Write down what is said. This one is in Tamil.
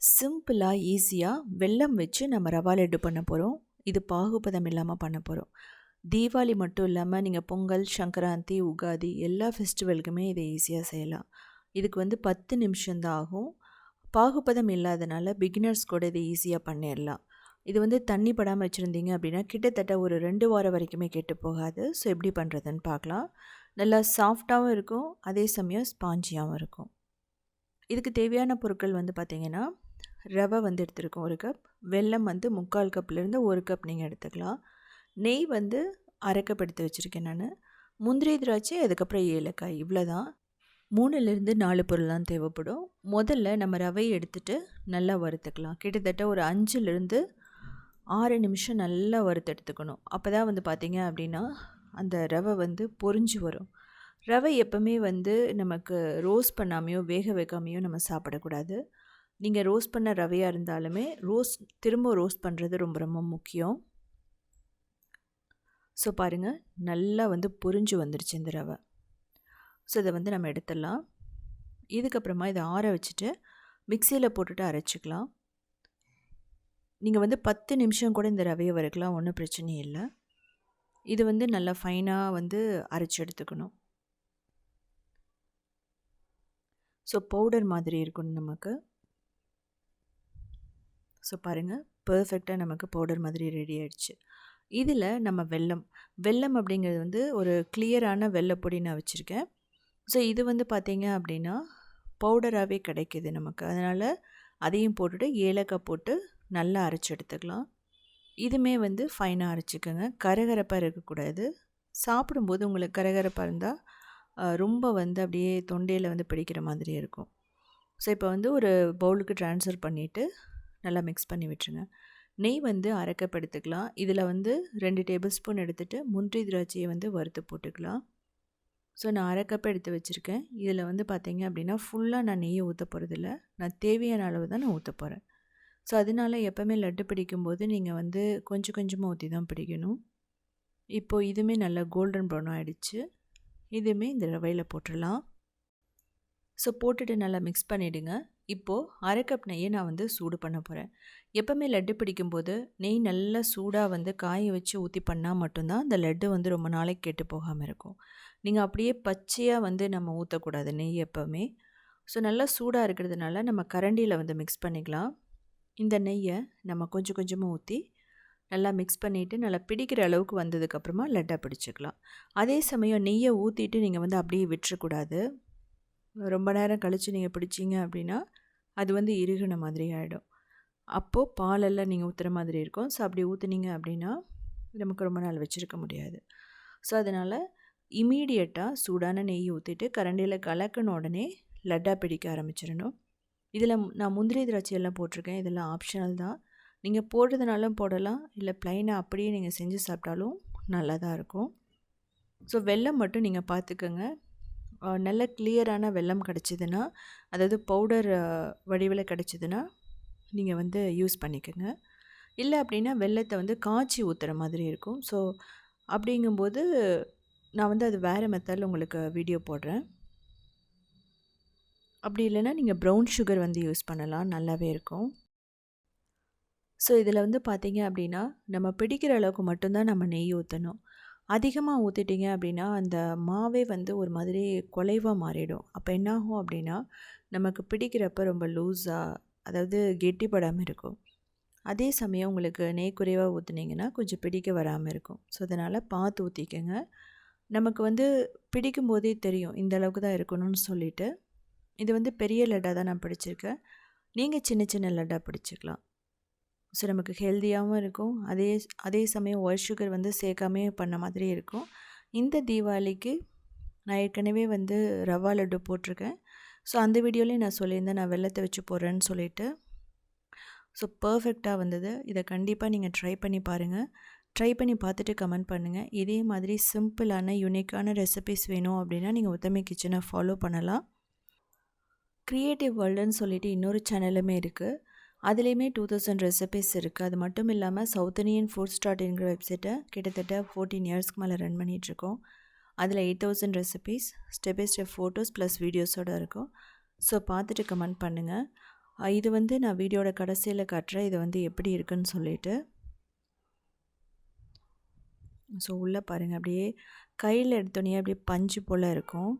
சிம்பிளாக ஈஸியாக வெல்லம் வச்சு நம்ம ரவா லட்டு பண்ண போகிறோம் இது பாகுபதம் இல்லாமல் பண்ண போகிறோம் தீபாவளி மட்டும் இல்லாமல் நீங்கள் பொங்கல் சங்கராந்தி உகாதி எல்லா ஃபெஸ்டிவலுக்குமே இதை ஈஸியாக செய்யலாம். இதுக்கு வந்து பத்து நிமிஷம்தான் ஆகும். பாகுபதம் இல்லாதனால பிகினர்ஸ் கூட இதை ஈஸியாக பண்ணிடலாம் இது வந்து தண்ணி படாமல் வச்சுருந்தீங்க அப்படின்னா கிட்டத்தட்ட ஒரு ரெண்டு வாரம் வரைக்குமே கெட்டு போகாது. ஸோ எப்படி பண்ணுறதுன்னு பார்க்கலாம். நல்லா சாஃப்டாகவும் இருக்கும் அதே சமயம் ஸ்பாஞ்சியாகவும் இருக்கும். இதுக்கு தேவையான பொருட்கள் வந்து பார்த்திங்கன்னா ரவை வந்து எடுத்துருக்கோம் ஒரு கப் வெல்லம் வந்து முக்கால் கப்லேருந்து ஒரு கப் நீங்கள் எடுத்துக்கலாம். நெய் வந்து அரை கப் எடுத்து வச்சுருக்கேன் நான். முந்திரி திராட்சை அதுக்கப்புறம் ஏலக்காய் இவ்வளோ தான் மூணுலேருந்து நாலு பொருள் தான் தேவைப்படும். முதல்ல நம்ம ரவையை எடுத்துகிட்டு நல்லா வறுத்துக்கலாம். கிட்டத்தட்ட ஒரு அஞ்சுலேருந்து ஆறு நிமிஷம் நல்லா வறுத்து எடுத்துக்கணும். அப்போ தான் வந்து பார்த்திங்க அப்படின்னா அந்த ரவை வந்து பொறிஞ்சு வரும். ரவை எப்போவுமே வந்து நமக்கு ரோஸ்ட் பண்ணாமையோ வேக வைக்காமையோ நம்ம சாப்பிடக்கூடாது. நீங்கள் ரோஸ்ட் பண்ண ரவையாக இருந்தாலுமே ரோஸ்ட் திரும்ப ரோஸ்ட் பண்ணுறது ரொம்ப ரொம்ப முக்கியம். ஸோ பாருங்கள் நல்லா வந்து பொறிஞ்சு வந்துருச்சு இந்த ரவை. ஸோ இதை வந்து நம்ம எடுத்துடலாம். இதுக்கப்புறமா இதை ஆற வச்சுட்டு மிக்சியில் போட்டுட்டு அரைச்சிக்கலாம். நீங்கள் வந்து பத்து நிமிஷம் கூட இந்த ரவையை வறுக்கலாம் ஒன்றும் பிரச்சனையும் இல்லை. இது வந்து நல்லா ஃபைனாக வந்து அரைச்சி எடுத்துக்கணும். ஸோ பவுடர் மாதிரி இருக்கணும் நமக்கு. ஸோ பாருங்கள் பர்ஃபெக்டாக நமக்கு பவுடர் மாதிரி ரெடி ஆகிடுச்சு இதில் நம்ம வெல்லம். வெல்லம் அப்படிங்கிறது வந்து ஒரு கிளியரான வெள்ளைப்பொடி நான் வச்சுருக்கேன். ஸோ இது வந்து பார்த்திங்க அப்படின்னா பவுடராகவே கிடைக்கிது நமக்கு. அதனால் அதையும் போட்டுட்டு ஏலக்காய் போட்டு நல்லா அரைச்சி எடுத்துக்கலாம். இதுமே வந்து ஃபைனாக அரைச்சிக்கோங்க. கரகரப்பாக இருக்கக்கூடாது. சாப்பிடும்போது உங்களுக்கு கரகரப்பாக இருந்தால் ரொம்ப வந்து அப்படியே தொண்டையில் வந்து பிடிக்கிற மாதிரி இருக்கும். ஸோ இப்போ வந்து ஒரு பவுலுக்கு ட்ரான்ஸ்ஃபர் பண்ணிவிட்டு நல்லா மிக்ஸ் பண்ணி விட்டுருங்க. நெய் வந்து அரைக்கப்படுத்திக்கலாம். இதில் வந்து ரெண்டு டேபிள் ஸ்பூன் எடுத்துகிட்டு முந்திரி திராட்சையை வந்து வறுத்து போட்டுக்கலாம். ஸோ நான் அரைக்கப் எடுத்து வச்சுருக்கேன். இதில் வந்து பார்த்திங்க அப்படின்னா ஃபுல்லாக நான் நெய்யை ஊற்ற போகிறதில்ல நான் தேவையான அளவு தான் நான் ஊற்ற போகிறேன் ஸோ அதனால் எப்போவுமே லட்டு பிடிக்கும்போது நீங்கள் வந்து கொஞ்சம் கொஞ்சமாக ஊற்றி தான் பிடிக்கணும். இப்போது இதுவுமே நல்லா கோல்டன் ப்ரௌன் ஆகிடுச்சு இதுவுமே இந்த ரவையில் போட்டுடலாம். ஸோ போட்டுட்டு நல்லா மிக்ஸ் பண்ணிவிடுங்க இப்போது அரை கப் நெய்யை நான் வந்து சூடு பண்ண போகிறேன் எப்போவுமே லட்டு பிடிக்கும்போது நெய் நல்லா சூடாக வந்து காய வச்சு ஊற்றி பண்ணால் மட்டும்தான் அந்த லட்டு வந்து ரொம்ப நாளைக்கு கெட்டு போகாமல் இருக்கும். நீங்கள் அப்படியே பச்சையாக வந்து நம்ம ஊற்றக்கூடாது நெய் எப்போவுமே. ஸோ நல்லா சூடாக இருக்கிறதுனால நம்ம கரண்டியில் வந்து மிக்ஸ் பண்ணிக்கலாம். இந்த நெய்யை நம்ம கொஞ்சம் கொஞ்சமாக ஊற்றி நல்லா மிக்ஸ் பண்ணிவிட்டு நல்லா பிடிக்கிற அளவுக்கு வந்ததுக்கப்புறமா லட்டாக பிடிச்சிக்கலாம். அதே சமயம் நெய்யை ஊற்றிட்டு நீங்கள் வந்து அப்படியே விட்டுறக்கூடாது. ரொம்ப நேரம் கழித்து நீங்கள் பிடிச்சிங்க அப்படின்னா அது வந்து இறுகின மாதிரி ஆகிடும் அப்போது பாலெல்லாம் நீங்கள் ஊற்றுற மாதிரி இருக்கும். ஸோ அப்படி ஊற்றுனீங்க அப்படின்னா நமக்கு ரொம்ப நாள் வச்சுருக்க முடியாது. ஸோ அதனால் இமீடியட்டாக சூடான நெய் ஊற்றிட்டு கரண்டியில் கலக்கின உடனே லட்டாக பிடிக்க ஆரம்பிச்சிடணும். இதில் நான் முந்திரி திராட்சை எல்லாம் போட்டிருக்கேன். இதெல்லாம் ஆப்ஷனல் தான். நீங்கள் போடுறதுனாலும் போடலாம். இல்லை ப்ளைனாக அப்படியே நீங்கள் செஞ்சு சாப்பிட்டாலும் நல்லா தான் இருக்கும். ஸோ வெள்ளம் மட்டும் நீங்கள் பார்த்துக்கோங்க நல்ல கிளியரான வெள்ளம் கிடச்சிதுன்னா அதாவது பவுடர் வடிவில் கிடச்சிதுன்னா நீங்கள் வந்து யூஸ் பண்ணிக்கோங்க. இல்லை அப்படின்னா வெள்ளத்தை வந்து காய்ச்சி ஊற்றுற மாதிரி இருக்கும். ஸோ அப்படிங்கும்போது நான் வந்து அது வேறு மெத்தடில் உங்களுக்கு வீடியோ போடுறேன். அப்படி இல்லைன்னா நீங்கள் ப்ரௌன் சுகர் வந்து யூஸ் பண்ணலாம். நல்லாவே இருக்கும். ஸோ இதில் வந்து பார்த்தீங்க அப்படின்னா நம்ம பிடிக்கிற அளவுக்கு மட்டும்தான் நம்ம நெய் ஊற்றணும் அதிகமாக ஊற்றிட்டீங்க அப்படின்னா அந்த மாவே வந்து ஒரு மாதிரி குலைவாக மாறிடும். அப்போ என்னாகும் அப்படின்னா நமக்கு பிடிக்கிறப்ப ரொம்ப லூஸாக அதாவது கெட்டிப்படாமல் இருக்கும். அதே சமயம் உங்களுக்கு நெய் குறைவாக ஊற்றுனீங்கன்னா கொஞ்சம் பிடிக்க வராமல் இருக்கும். ஸோ அதனால் பார்த்து ஊற்றிக்கங்க நமக்கு வந்து பிடிக்கும் போதே தெரியும் இந்த அளவுக்கு தான் இருக்கணும்னு சொல்லிவிட்டு இது வந்து பெரிய லட்டாக தான் நான் பிடிச்சிருக்கேன். நீங்கள் சின்ன சின்ன லட்டாக பிடிச்சிக்கலாம். ஸோ நமக்கு ஹெல்த்தியாகவும் இருக்கும். அதே அதே சமயம் ஒயிட் சுகர் வந்து சேர்க்காமே பண்ண மாதிரி இருக்கும். இந்த தீபாவளிக்கு நான் ஏற்கனவே வந்து ரவா லட்டு போட்டிருக்கேன். ஸோ அந்த வீடியோலேயும் நான் சொல்லியிருந்தேன். நான் வெள்ளத்தை வச்சு போடுறேன்னு சொல்லிவிட்டு ஸோ பர்ஃபெக்டாக வந்தது. இதை கண்டிப்பாக நீங்கள் ட்ரை பண்ணி பாருங்கள் ட்ரை பண்ணி பார்த்துட்டு கமெண்ட் பண்ணுங்கள் இதே மாதிரி சிம்பிளான யூனிக்கான ரெசிபிஸ் வேணும் அப்படின்னா நீங்கள் உத்தமை கிச்சனை ஃபாலோ பண்ணலாம். க்ரியேட்டிவ் வேர்ல்டுன்னு சொல்லிட்டு இன்னொரு சேனலுமே இருக்குது அதுலேயுமே டூ தௌசண்ட் ரெசிபிஸ் இருக்குது அது மட்டும் இல்லாமல் சவுத் இண்டியன் ஃபுட் ஸ்டார்ட்ங்கிற வெப்சைட்டை கிட்டத்தட்ட ஃபோர்டீன் இயர்ஸ்க்கு மேலே ரன் பண்ணிகிட்ருக்கோம் அதில் eight thousand recipes step by step photos plus வீடியோஸோடு இருக்கும். ஸோ பார்த்துட்டு கமெண்ட் பண்ணுங்கள் இது வந்து நான் வீடியோட கடைசியில் காட்டுறேன். இது வந்து எப்படி இருக்குன்னு சொல்லிட்டு. ஸோ உள்ளே பாருங்கள் அப்படியே கையில் எடுத்தோடனே அப்படியே பஞ்சு போல் இருக்கும்.